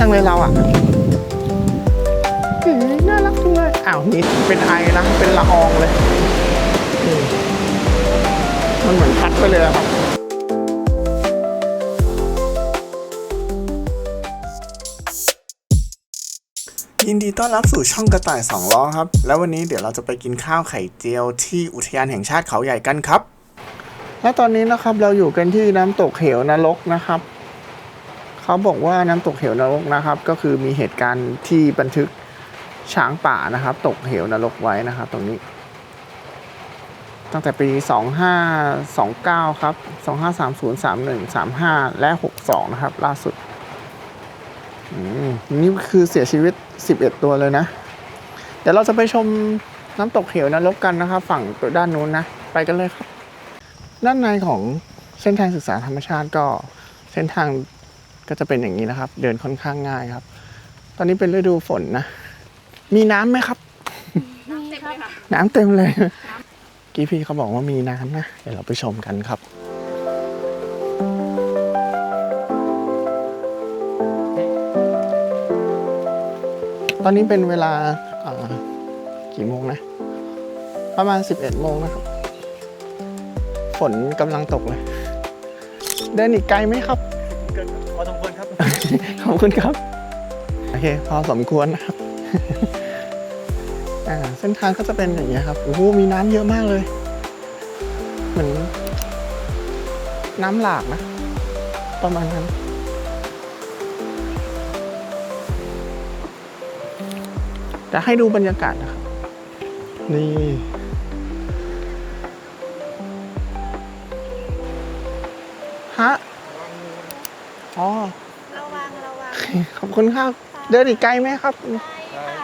จังเลยเราอะอืมน่ารักจังเลยอ้าวนี่เป็นไอนะ เป็นละอองเลยอืมมันเหมือนพัดไปเลยอะครับยินดีต้อนรับสู่ช่องกระต่ายสองล้อครับ แล้ววันนี้เดี๋ยวเราจะไปกินข้าวไข่เจียวที่อุทยานแห่งชาติเขาใหญ่กันครับ และตอนนี้นะครับเราอยู่กันที่น้ำตกเหวนรกนะครับ เขาบอกว่าน้ำตกเหวนรกนะครับ ก็คือมีเหตุการณ์ที่บันทึกช้างป่านะครับ ตกเหวนรกไว้นะครับ ตรงนี้ ตั้งแต่ปี 2529 ครับ 2530 31 35 และ 62 นะครับ ล่าสุดนี่คือเสียชีวิต 11 ตัวเลยนะ เดี๋ยวเราจะไปชมน้ำตกเหวนรกกันนะครับ ฝั่งตัวด้านนู้นนะ ไปกันเลยครับ ด้านในของเส้นทางศึกษาธรรมชาติก็เส้นทาง ก็จะเป็นอย่างนี้นะครับ เดินค่อนข้างง่ายครับ ตอนนี้เป็นฤดูฝนนะ มีน้ำไหมครับ น้ำเต็มเลยค่ะน้ำเต็มเลยกี้พี่เขาบอกว่ามีน้ำนะ เดี๋ยวเราไปชมกันครับตอนนี้เป็นเวลาเอ่อกี่โมงนะ ประมาณ 11 โมงนะครับ ฝนกำลังตกเลย เดินอีกไกลไหมครับ ขอบคุณครับ โอเค พอสมควรนะครับเส้นทางก็จะเป็นอย่างนี้ยครับ โอ้โห มีน้ำเยอะมากเลย เหมือนน้ำหลากนะ ประมาณนั้นแต่ให้ดูบรรยากาศนะครับ นี่ฮะอ๋อ ขอบคุณครับ เดินอีกไกลไหมครับ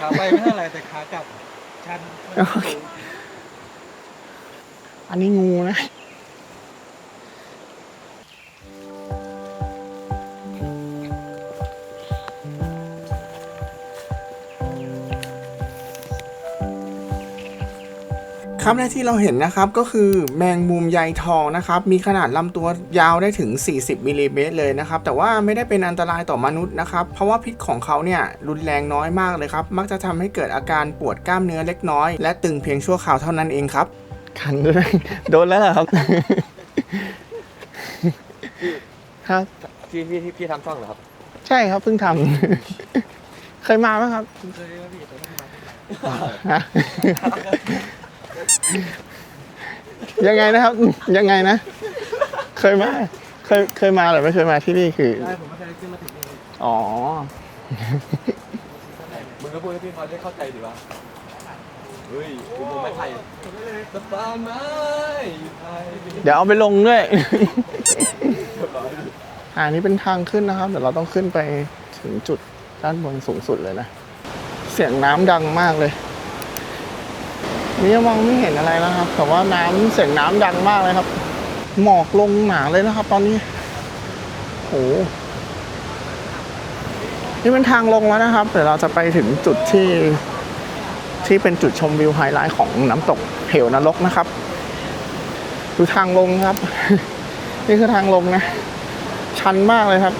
ขาไปไม่เท่าไหร่แต่ขากลับชันโอเคอันนี้งูนะ ครับและที่เราเห็นนะครับก็คือแมงมุมใยทองนะครับมีขนาดลำตัวยาวได้ถึง 40มิลลิเมตรเลยนะครับแต่ว่าไม่ได้เป็นอันตรายต่อมนุษย์นะครับเพราะว่าพิษของเขาเนี่ยรุนแรงน้อยมากเลยครับมักจะทำให้เกิดอาการปวดกล้ามเนื้อเล็กน้อย และตึงเพียงชั่วคราวเท่านั้นเองครับคันด้วยโดนแล้วเหรอครับครับพี่พี่พี่พี่ทำช่องเหรอครับ ใช่ครับเพิ่งทำเคยมาไหมครับเคยครับพี่แต่ต้องมาฮะ ยังไงนะครับ ยังไงนะ เคยมาเคยเคยมาหรือไม่เคยมาที่นี่คือได้ผมไม่เคยขึ้นมาถึงนี่อ๋อ มึงก็พูดให้พี่เขาได้เข้าใจดิวะเฮ้ยกูมึงไม่ไทยสะพานไม้ไทยเดี๋ยวเอาไปลงด้วยอ่านี้เป็นทางขึ้นนะครับ เดี๋ยวเราต้องขึ้นไปถึงจุดด้านบนสูงสุดเลยนะ เสียงน้ำดังมากเลย นี่ยังมองไม่เห็นอะไรแล้วครับ แต่ว่าน้ำเสียงน้ำดังมากเลยครับ หมอกลงหนาเลยนะครับ ตอนนี้โหนี่เป็นทางลงแล้วนะครับ เดี๋ยวเราจะไปถึงจุดที่ที่เป็นจุดชมวิวไฮไลท์ของน้ำตกเหวนรกนะครับดูทางลงครับ นี่คือทางลงนะ ชันมากเลยครับ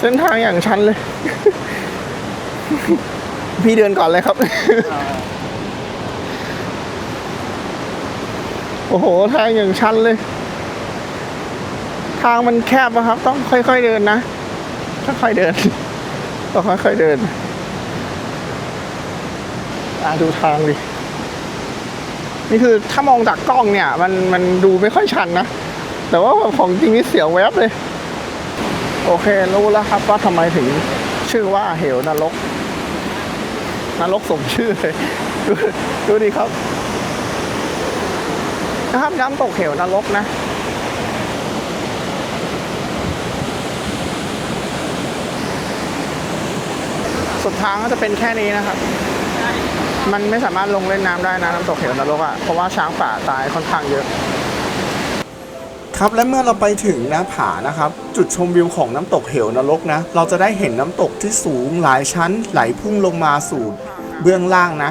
เส้นทางอย่างชันเลย พี่เดินก่อนเลยครับ โอ้โห ทางอย่างชันเลย ทางมันแคบนะครับ ต้องค่อยๆเดินนะค่อยๆเดินต้องค่อยๆเดินอะดูทางดิ นี่คือถ้ามองจากกล้องเนี่ย มันมันดูไม่ค่อยชันนะ แต่ว่าของจริงนี่เสียวแวบเลย โอเค รู้แล้วครับว่าทำไมถึงชื่อว่าเหวนรก นรกสมชื่อเลยดูดูดิครับนะครับน้ำตกเหวนรกนะสุดทางก็จะเป็นแค่นี้นะครับ มันไม่สามารถลงเล่นน้ำได้นะน้ำตกเหวนรกอะ่ะเพราะว่าช้างป่าตายค่อนข้างเยอะ ครับและเมื่อเราไปถึงหน้าผานะครับ จุดชมวิวของน้ำตกเหวนรกนะ เราจะได้เห็นน้ำตกที่สูงหลายชั้น ไหลพุ่งลงมาสู่เบื้องล่างนะ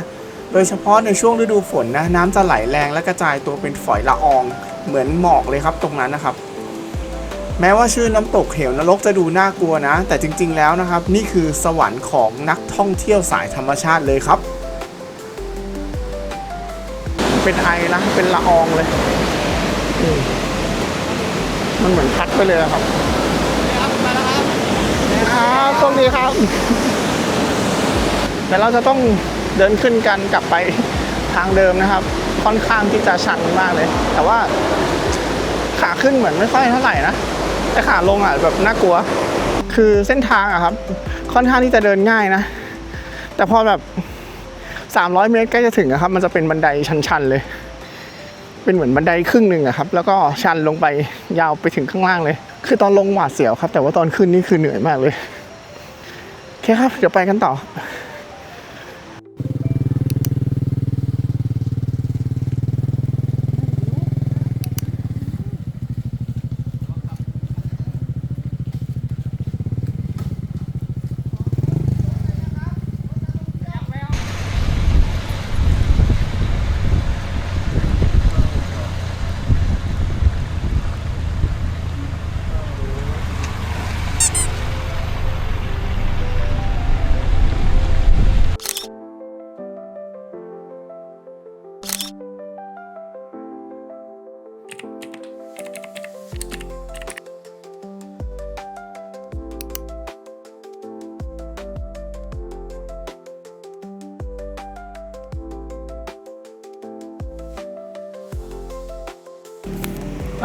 โดยเฉพาะในช่วงฤดูฝนนะน้ำจะไหลแรงและกระจายตัวเป็นฝอยละออง เหมือนหมอกเลยครับตรงนั้นนะครับ แม้ว่าชื่อน้ำตกเหวนรกจะดูน่ากลัวนะ แต่จริง ๆแล้วนะครับ นี่คือสวรรค์ของนักท่องเที่ยวสายธรรมชาติเลยครับ เป็นไอนะเป็นละอองเลยอ มันเหมือนพัดไปเลยอะครับครับมาแล้วครับครับโชคดีครับเดี๋ยวเราจะต้องเดินขึ้นกันกลับไปทางเดิมนะครับ ค่อนข้างที่จะชันมากเลย แต่ว่าขาขึ้นเหมือนไม่ค่อยเท่าไหร่นะแต่ขาลงอะแบบน่ากลัว คือเส้นทางอะครับ ค่อนข้างที่จะเดินง่ายนะ แต่พอแบบ 300 เมตรใกล้จะถึงอะครับ มันจะเป็นบันไดชันๆเลย เป็นเหมือนบันไดครึ่งหนึ่งอะครับ แล้วก็ชันลงไปยาวไปถึงข้างล่างเลย คือตอนลงหวาดเสียวครับ แต่ว่าตอนขึ้นนี่คือเหนื่อยมากเลย โอเคครับ เดี๋ยวไปกันต่อ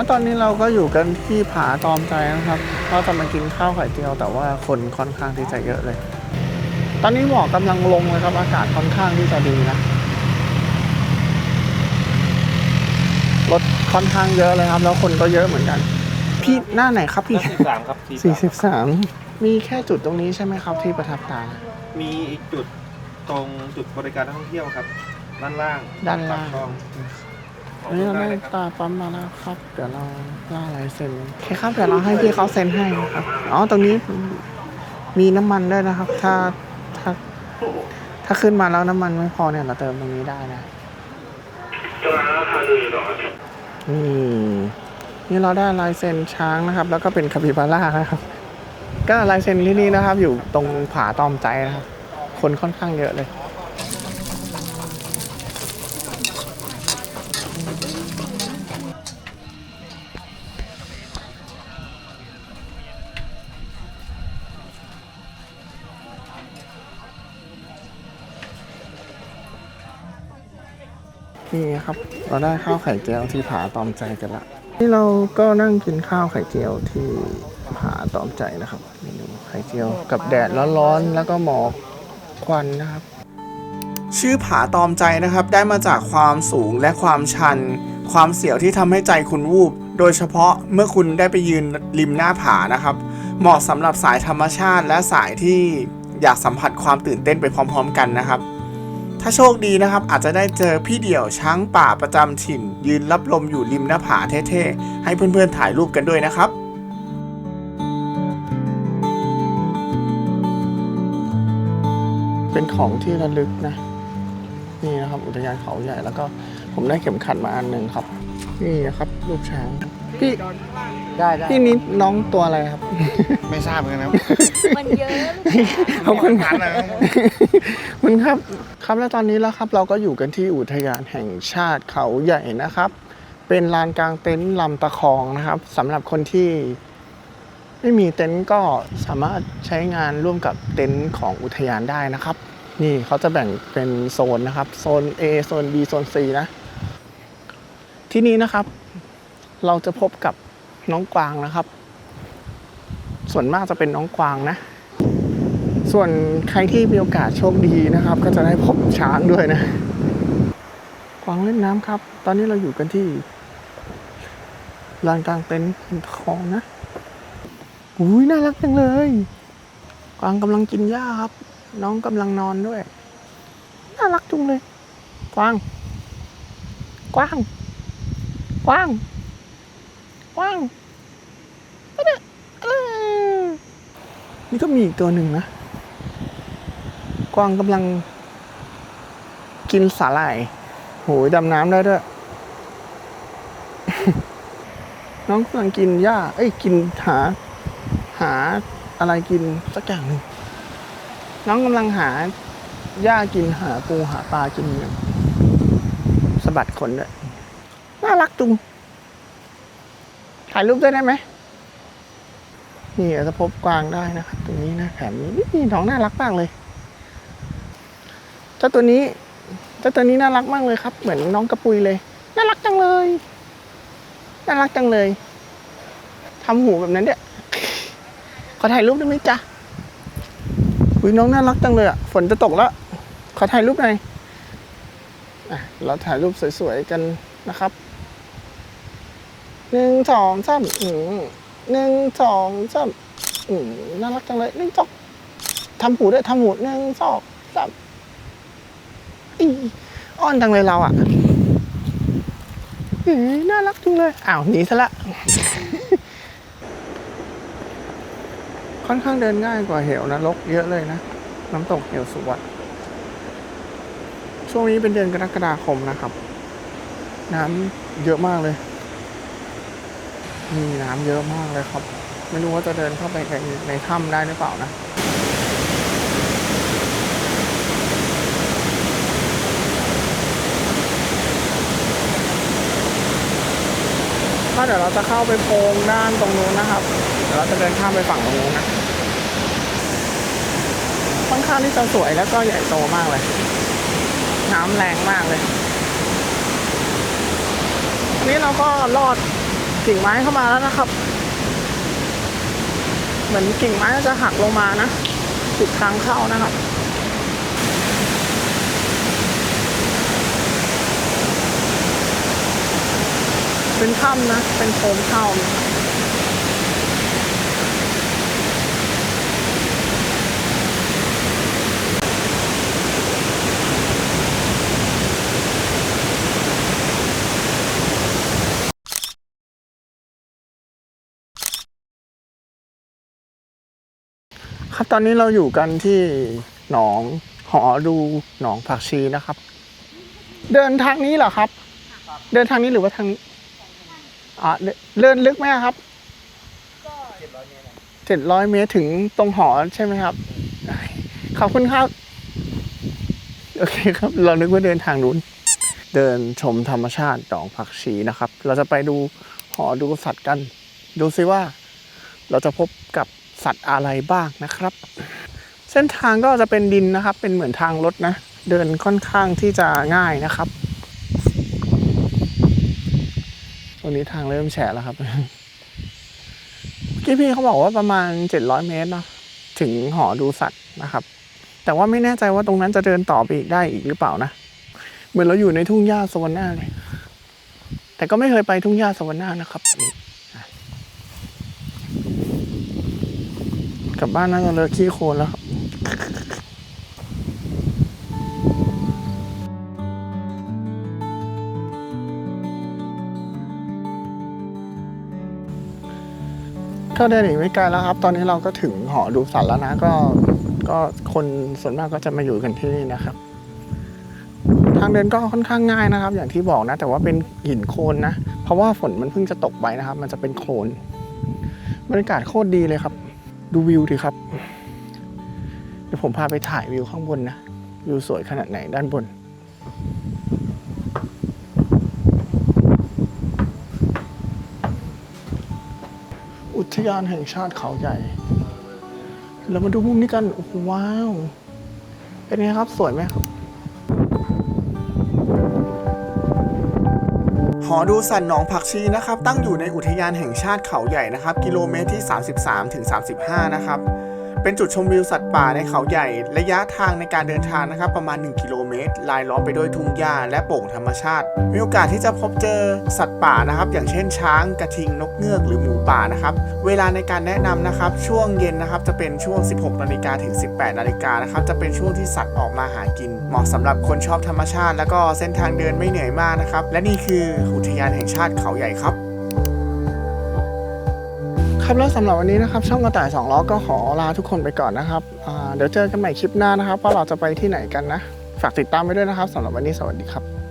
แล้วตอนนี้เราก็อยู่กันที่ผาตอมใจนะครับเราจะมากินข้าวไข่เจียว แต่ว่าคนค่อนข้างที่จะเยอะเลย ตอนนี้หมอกกำลังลงเลยครับอากาศค่อนข้างที่จะดีนะรถค่อนข้างเยอะเลยครับ แล้วคนก็เยอะเหมือนกัน พี่หน้าไหนครับพี่สี่สามครับสี่สิบสามมีแค่จุดตรงนี้ใช่ไหมครับที่ประทับตา มีอีกจุดตรงจุดบริการนักท่องเที่ยวครับ ด้านล่างด้านล่างปกช่องอั นนี้เราได้ตาปั๊มมาแล้วครับ เดี๋ยวเราล่าลายเซ็นโอเคครับ เดี๋ยวเราให้พี่เขาเซ็นให้ครับ อ๋อ ตรงนี้มีน้ำมันด้วยนะครับ ถ้าถ้าถ้าขึ้นมาแล้วน้ำมันไม่พอเนี่ยเราเติมตรงนี้ได้นะนี่นี่เราได้ลายเซ็นช้างนะครับ แล้วก็เป็นคาปิบาร่านะครับ ก็ลายเซ็นที่นี่นะครับ อยู่ตรงผาตอมใจนะครับ คนค่อนข้างเยอะเลย นี่ครับ เราได้ข้าวไข่เจียวที่ผาตอมใจกันละนี่เราก็นั่งกินข้าวไข่เจียวที่ผาตอมใจนะครับเมนูไข่เจียว กับแดดร้อนๆแล้วก็หมอกควันนะครับ ชื่อผาตอมใจนะครับ ได้มาจากความสูงและความชัน ความเสียวที่ทำให้ใจคุณวูบ โดยเฉพาะเมื่อคุณได้ไปยืนริมหน้าผานะครับ เหมาะสำหรับสายธรรมชาติและสายที่อยากสัมผัสความตื่นเต้นไปพร้อม ๆ กันนะครับ ถ้าโชคดีนะครับ อาจจะได้เจอพี่เดี่ยวช้างป่าประจำถิ่น ยืนรับลมอยู่ริมหน้าผาเท่ๆ ให้เพื่อนๆถ่ายรูปกันด้วยนะครับเป็นของที่ระลึกนะ นี่นะครับ อุทยานเขาใหญ่แล้วก็ผมได้เข็มขัดมาอันหนึ่งครับ นี่นะครับ รูปช้างพี่ ได้ได้พี่นี้น้องตัวอะไรครับ ไม่ทราบเหมือนกันนะมันเยอะขอบคุณคทัรับนนะคุณครับ ครับแล้วตอนนี้แล้วครับ เราก็อยู่กันที่อุทยานแห่งชาติเขาใหญ่นะครับ เป็นลานกลางเต็นท์ลำตะคองนะครับสำหรับคนที่ไม่มีเต็นท์ก็สามารถใช้งานร่วมกับเต็นท์ของอุทยานได้นะครับ นี่เขาจะแบ่งเป็นโซนนะครับ โซน A โซน B โซน C นะ ที่นี้นะครับ เราจะพบกับ น้องกวางนะครับ ส่วนมากจะเป็นน้องกวางนะ ส่วนใครที่มีโอกาสโชคดีนะครับ ก็จะได้พบช้างด้วยนะ กวางเล่นน้ำครับ ตอนนี้เราอยู่กันที่ลานกลางเต็นท์คลองนะอุ้ยน่ารักจังเลย กวางกำลังกินหญ้าครับ น้องกำลังนอนด้วย น่ารักจุงเลย กวาง กวาง กวาง วางไปเด้อเออนี่ก็มีอีกตัวหนึ่งนะ กวางกำลัง กินสาหร่ายโหยดำน้ำได้ด้วย น้องกำลังกินหญ้า เอ้ย กินหา หาอะไรกินสักอย่างหนึ่ง น้องกำลังหาหญ้ากินหาปูหาปลากินอยู่สะบัดขนด้วยน่ารักจุง ถ่ายรูปด้วยได้ไหมนี่อาจจะพบกวางได้นะครับตรงนี้นะแถมนี่น้องน่ารักมากเลยเจ้าตัวนี้เจ้าตัวนี้น่ารักมากเลยครับ เหมือนน้องกระปุยเลย น่ารักจังเลย น่ารักจังเลยทำหูแบบนั้นเด้อขอถ่ายรูปได้ไหมจ๊ะอุ้ยน้องน่ารักจังเลยอะฝนจะตกแล้ว ขอถ่ายรูปหน่อยอะเราถ่ายรูปสวยๆกันนะครับ หนึ่งสองสามอืมหนึ่งสองสามอืมน่ารักจังเลยหนึ่งสองทำหูด้วยทำหูหนึ่งสองสามอีอ้อนจังเลยเราอะอีน่ารักจังเลยอ้าวหนีซะละ ค่อนข้างเดินง่ายกว่าเหวนรกเยอะเลยนะ น้ำตกเหวสุวัตช่วงนี้เป็นเดือนกรกฎาคมนะครับ น้ำเยอะมากเลย มีน้ำเยอะมากเลยครับ ไม่รู้ว่าจะเดินเข้าไปในในถ้ำได้หรือเปล่านะถ้าเดี๋ยวเราจะเข้าไปโพงด้านตรงนู้นนะครับเดี๋ยวเราจะเดินข้ามไปฝั่งตรงนู้นนะค่อนข้างที่จะสวยแล้วก็ใหญ่โตมากเลย น้ำแรงมากเลย นี่เราก็ลอด กิ่งไม้เข้ามาแล้วนะครับ เหมือนกิ่งไม้จะหักลงมานะจุดทางเข้านะครับเป็นถ้ำนะ เป็นโพรงถ้ำ ครับตอนนี้เราอยู่กันที่หนองหอดูหนองผักชีนะครับ เดินทางนี้เหรอครับ เดินทางนี้หรือว่าทางนี้อ่าเดินเดินลึกไหมครับเจ็ดร้อยเมตรถึงตรงหอใช่ไหมครับขอบคุณครับโอเคครับ เรานึกว่าเดินทางนู้น เดินชมธรรมชาติหนองผักชีนะครับ เราจะไปดูหอดูสัตว์กัน ดูซิว่า เราจะพบกับ สัตว์อะไรบ้างนะครับ เส้นทางก็จะเป็นดินนะครับ เป็นเหมือนทางรถนะ เดินค่อนข้างที่จะง่ายนะครับตรงนี้ทางเริ่มแฉะแล้วครับเมื่อกี้พี่เขาบอกว่าประมาณ 700 เมตรเนาะถึงหอดูสัตว์นะครับ แต่ว่าไม่แน่ใจว่าตรงนั้นจะเดินต่อไปอีกได้อีกหรือเปล่านะ เหมือนเราอยู่ในทุ่งหญ้าสวรรค์เลย แต่ก็ไม่เคยไปทุ่งหญ้าสวรรค์นะครับนี่อะ กลับบ้านน่าจะเลอะขี้โคลนแล้วครับก็เดินอีกไม่ไกลแล้วครับ ตอนนี้เราก็ถึงหอดูสัตว์แล้วนะก็ก็คนส่วนมากก็จะมาอยู่กันที่นี่นะครับ ทางเดินก็ค่อนข้างง่ายนะครับ อย่างที่บอกนะ แต่ว่าเป็นหินโคลนนะ เพราะว่าฝนมันเพิ่งจะตกไปนะครับ มันจะเป็นโคลนบรรยากาศโคตรดีเลยครับ ดูวิวดิครับ เดี๋ยวผมพาไปถ่ายวิวข้างบนนะ วิวสวยขนาดไหนด้านบน อุทยานแห่งชาติเขาใหญ่ เรามาดูมุมนี้กันโอ้โหว้าว เป็นไงครับ สวยไหมครับ อดูสัตว์หนองผักชีนะครับ ตั้งอยู่ในอุทยานแห่งชาติเขาใหญ่นะครับ กิโลเมตรที่ 33ถึง35 นะครับ เป็นจุดชมวิวสัตว์ป่าในเขาใหญ่ ระยะทางในการเดินทางนะครับประมาณ 1 กิโลเมตร ลายล้อมไปด้วยทุ่งหญ้าและโป่งธรรมชาติ มีโอกาสที่จะพบเจอสัตว์ป่านะครับ อย่างเช่นช้างกระทิงนกเงือกหรือหมูป่านะครับ เวลาในการแนะนำนะครับ ช่วงเย็นนะครับจะเป็นช่วง 16นาฬิกาถึง 18นาฬิกานะครับจะเป็นช่วงที่สัตว์ออกมาหากิน เหมาะสำหรับคนชอบธรรมชาติ แล้วก็เส้นทางเดินไม่เหนื่อยมากนะครับและนี่คืออุทยานแห่งชาติเขาใหญ่ครับ ครับแล้วสำหรับวันนี้นะครับช่องกระต่ายสองล้อก็ขอลาทุกคนไปก่อนนะครับเดี๋ยวเจอกันใหม่คลิปหน้านะครับว่าเราจะไปที่ไหนกันนะ ฝากติดตามไว้ด้วยนะครับสำหรับวันนี้สวัสดีครับ